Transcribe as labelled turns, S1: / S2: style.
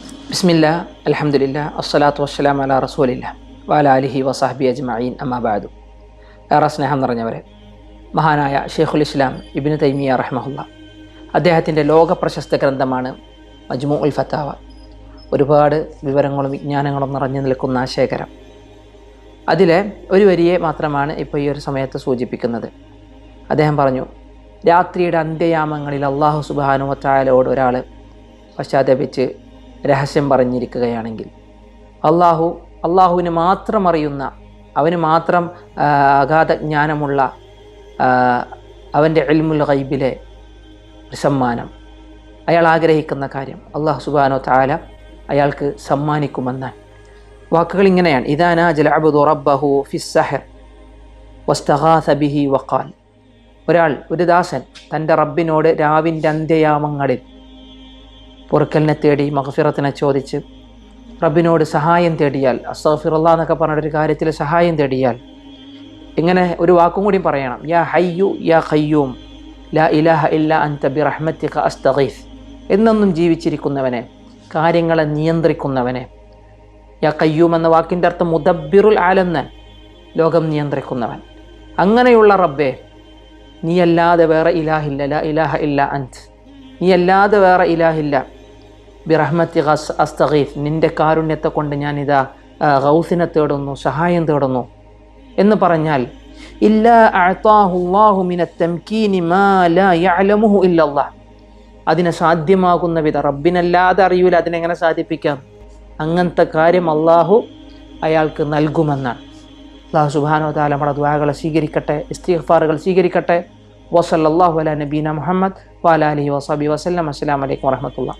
S1: ബിസ്മില്ല അലഹമുല്ല അസ്സലാത്തു വസ്സലാം അല റസൂലില്ല വാല അലിഹി വസാഹബി അജ്മീൻ അമ്മാബാദു ഏറെ സ്നേഹം നിറഞ്ഞവരെ മഹാനായ ഷെയ്ഖുൽ ഇസ്ലാം ഇബിന് തൈമിയ റഹ്മഹുല്ല അദ്ദേഹത്തിന്റെ ലോക പ്രശസ്ത ഗ്രന്ഥമാണ് മജ്മു ഉൽ ഫത്താവ. ഒരുപാട് വിവരങ്ങളും വിജ്ഞാനങ്ങളും നിറഞ്ഞു നിൽക്കുന്ന ശേഖരം. അതിലെ ഒരു വരിയെ മാത്രമാണ് ഇപ്പോൾ ഈ ഒരു സമയത്ത് സൂചിപ്പിക്കുന്നത്. അദ്ദേഹം പറഞ്ഞു രാത്രിയുടെ അന്ത്യയാമങ്ങളിൽ അള്ളാഹു സുബാനുവത്തായാലോട് ഒരാൾ പശ്ചാത്തപിച്ച് രഹസ്യം പറഞ്ഞിരിക്കുകയാണെങ്കിൽ. അള്ളാഹു അള്ളാഹുവിന് മാത്രം അറിയുന്ന അവന് മാത്രം അഗാധ ജ്ഞാനമുള്ള അവന്റെ എൽമുൽ ഗൈബിലെ ഒരു സമ്മാനം. അയാൾ ആഗ്രഹിക്കുന്ന കാര്യം അള്ളാഹു സുബാനോ താല അയാൾക്ക് സമ്മാനിക്കുമെന്ന്. വാക്കുകൾ ഇങ്ങനെയാണ്. ഇദാന ജലഅബുദു റബ്ബഹു ഫിസ്സഹർ വസ്തഹാസബിഹി വഖാൽ. ഒരാൾ ഒരു ദാസൻ തന്റെ റബ്ബിനോട് രാവിന്റെ അന്ത്യയാമങ്ങളിൽ പൊറുക്കലിനെ തേടി മഹഫിറത്തിനെ ചോദിച്ച് റബ്ബിനോട് സഹായം തേടിയാൽ അസ്തഫിറുള്ള എന്നൊക്കെ പറഞ്ഞൊരു കാര്യത്തിൽ സഹായം തേടിയാൽ ഇങ്ങനെ ഒരു വാക്കും കൂടി പറയണം. യാ ഹയ്യു യാ ഖയ്യൂം ലാ ഇലാഹ ഇല്ല അൻത ബി റഹ്മത്തിക അസ്തഖീഫ് എന്നെന്നും ജീവിച്ചിരിക്കുന്നവനെ കാര്യങ്ങളെ നിയന്ത്രിക്കുന്നവനെ യാ കയ്യൂം എന്ന വാക്കിന്റെ അർത്ഥം മുദബിറുൽ ആലെന്ന് ലോകം നിയന്ത്രിക്കുന്നവൻ. അങ്ങനെയുള്ള റബ്ബേ നീയല്ലാതെ വേറെ ഇലാഹില്ല ലാ ഇലാഹ ഇല്ല അൻത് നീയല്ലാതെ വേറെ ഇലാഹില്ല ബിറഹ്മത്തി ഖസ് അസ്തഖീഫ് നിന്റെ കാരുണ്യത്തെ കൊണ്ട് ഞാനിതാ ഗൗസിനെ തേടുന്നു സഹായം തേടുന്നു. എന്ന് പറഞ്ഞാൽ അതിനെ സാധ്യമാകുന്ന വിധ റബ്ബിനല്ലാതെ അറിയൂല അതിനെങ്ങനെ സാധിപ്പിക്കാം. അങ്ങനത്തെ കാര്യം അള്ളാഹു അയാൾക്ക് നൽകുമെന്നാണ്. അള്ളാഹു സുബാനോ താല നമ്മുടെ ദ്വാകളെ സ്വീകരിക്കട്ടെ ഇസ്തിഗ്ഫാറുകൾ സ്വീകരിക്കട്ടെ. വസല്ലാഹു അല നബീന മുഹമ്മദ് വാലാലി വസാബി വസ്ലം അസ്സാം വലൈക്കും വറഹമത്തുള്ള